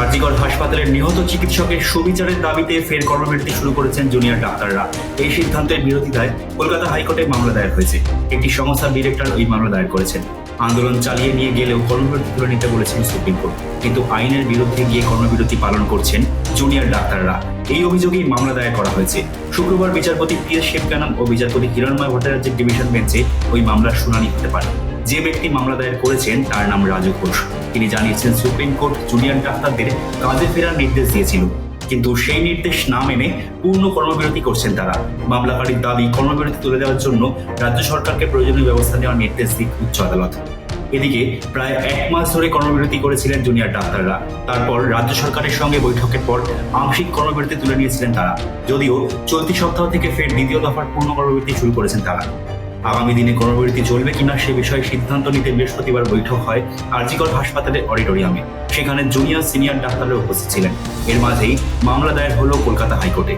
আরজিকর হাসপাতালের নিহত চিকিৎসকের সুবিচারের দাবিতে ফের কর্মবিরতি শুরু করেছেন জুনিয়র ডাক্তাররা। এই সিদ্ধান্তের বিরোধিতায় কলকাতা হাইকোর্টে মামলা দায়ের হয়েছে। একটি সংস্থার ডিরেক্টর ওই মামলা দায়ের করেছেন। আন্দোলন চালিয়ে নিয়ে গেলেও কর্মবিরতি তুলে নিতে বলেছেন সুপ্রিম কোর্ট। কিন্তু আইনের বিরুদ্ধে গিয়ে কর্মবিরতি পালন করছেন জুনিয়র ডাক্তাররা। এই অভিযোগেই মামলা দায়ের করা হয়েছে। শুক্রবার বিচারপতি পি এস শেবকানাম ও বিচারপতি হিরণময় ভট্টাচার্যের ডিভিশন বেঞ্চে ওই মামলার শুনানি হতে পারে। যে ব্যক্তি মামলা দায়ের করেছেন, তার নাম রাজু ঘোষ। তিনি জানিয়েছেন, সুপ্রিম কোর্ট জুনিয়র ডাক্তারদের কাজে ফেরার নির্দেশ দিয়েছিল। কিন্তু সেই নির্দেশ না মেনে পূর্ণ কর্মবিরতি করছেন তারা। মামলাকারীর দাবি, কর্মবিরতি তুলে দেওয়ার জন্য রাজ্য সরকারকে প্রয়োজনীয় ব্যবস্থা নেওয়ার নির্দেশ দিক উচ্চ আদালত। এদিকে, প্রায় এক মাস ধরে কর্মবিরতি করেছিলেন জুনিয়র ডাক্তাররা। তারপর রাজ্য সরকারের সঙ্গে বৈঠকের পর আংশিক কর্মবিরতি তুলে নিয়েছিলেন তারা। যদিও চলতি সপ্তাহ থেকে ফের দ্বিতীয় দফার পূর্ণ কর্মবিরতি শুরু করেছেন তারা। আগামী দিনে কর্মবিরতি চলবে কিনা সে বিষয়ে সিদ্ধান্ত নিতে বৃহস্পতিবার বৈঠক হয় আরজিকর হাসপাতালের অডিটোরিয়ামে। সেখানে জুনিয়র সিনিয়র ডাক্তাররা উপস্থিত ছিলেন। এর মাঝেই মামলা দায়ের হলো কলকাতা হাইকোর্টে।